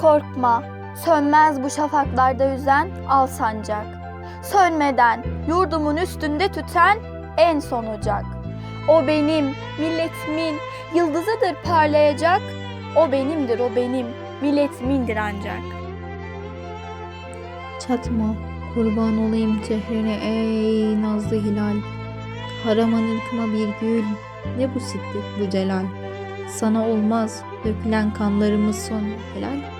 Korkma, sönmez bu şafaklarda yüzen al sancak. Sönmeden yurdumun üstünde tüten en son ocak. O benim, milletimin yıldızıdır parlayacak. O benimdir, o benim, milletimindir ancak. Çatma, kurban olayım cehrine ey nazlı hilal. Haraman ırkıma bir gül, ne bu siddet bu celal. Sana olmaz, dökülen kanlarımız son helal.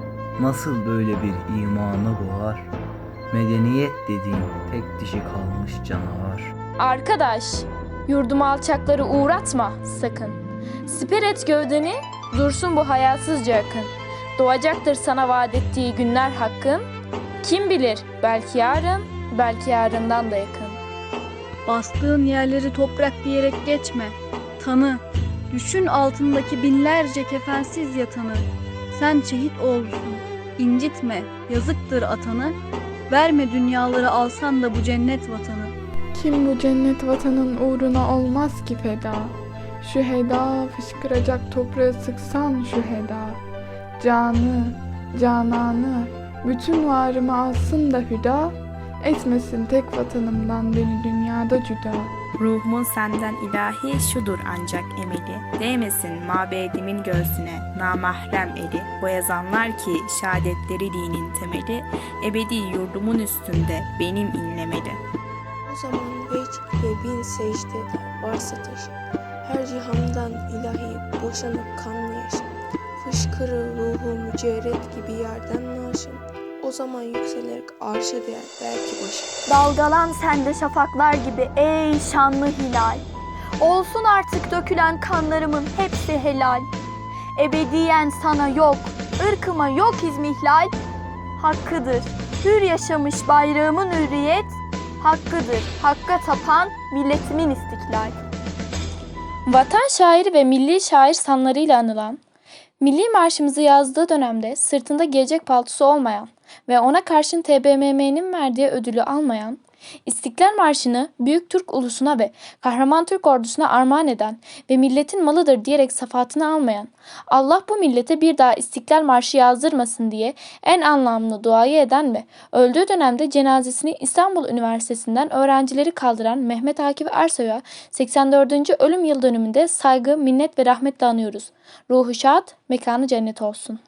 nasıl böyle bir imanı boğar? Medeniyet dediğin tek dişi kalmış canavar. Arkadaş, yurduma alçakları uğratma sakın. Siper et gövdeni, dursun bu hayasızca yakın. Doğacaktır sana vaat ettiği günler hakkın. Kim bilir, belki yarın, belki yarından da yakın. Bastığın yerleri toprak diyerek geçme. Tanı. Düşün altındaki binlerce kefensiz yatanı. Sen şehit olsun. İncitme. Yazıktır atanı. Verme dünyaları alsan da bu cennet vatanı. Kim bu cennet vatanın uğruna olmaz ki feda? Şu heda fışkıracak toprağı sıksan şu heda. Canı, cananı, bütün varımı alsın da hüda. Etmesin tek vatanımdan beni dünyada cüda. Ruhumun senden ilahi şudur ancak emeli. Değmesin mabedimin göğsüne namahrem eli. O yazanlar ki şehadetleri dinin temeli. Ebedi yurdumun üstünde benim inlemeli. O zaman vecd ve bin secde varsa taşı. Her cihandan ilahi boşanıp kanlı yaşam. Fışkırır ruhu mücerret gibi yerden naşım. O zaman yükselerek arşa değer belki başım. Dalgalan sende şafaklar gibi ey şanlı hilal. Olsun artık dökülen kanlarımın hepsi helal. Ebediyen sana yok, ırkıma yok izmihlal. Hakkıdır, hür yaşamış bayrağımın hürriyet. Hakkıdır, hakka tapan milletimin istiklal. Vatan şairi ve milli şair sanlarıyla anılan, milli marşımızı yazdığı dönemde sırtında gelecek paltosu olmayan ve ona karşın TBMM'nin verdiği ödülü almayan, İstiklal Marşı'nı Büyük Türk ulusuna ve kahraman Türk ordusuna armağan eden ve milletin malıdır diyerek safatını almayan, Allah bu millete bir daha İstiklal Marşı yazdırmasın diye en anlamlı duayı eden ve öldüğü dönemde cenazesini İstanbul Üniversitesi'nden öğrencileri kaldıran Mehmet Akif Ersoy'a 84. ölüm yıl dönümünde saygı, minnet ve rahmetle anıyoruz. Ruhu şad, mekanı cennet olsun.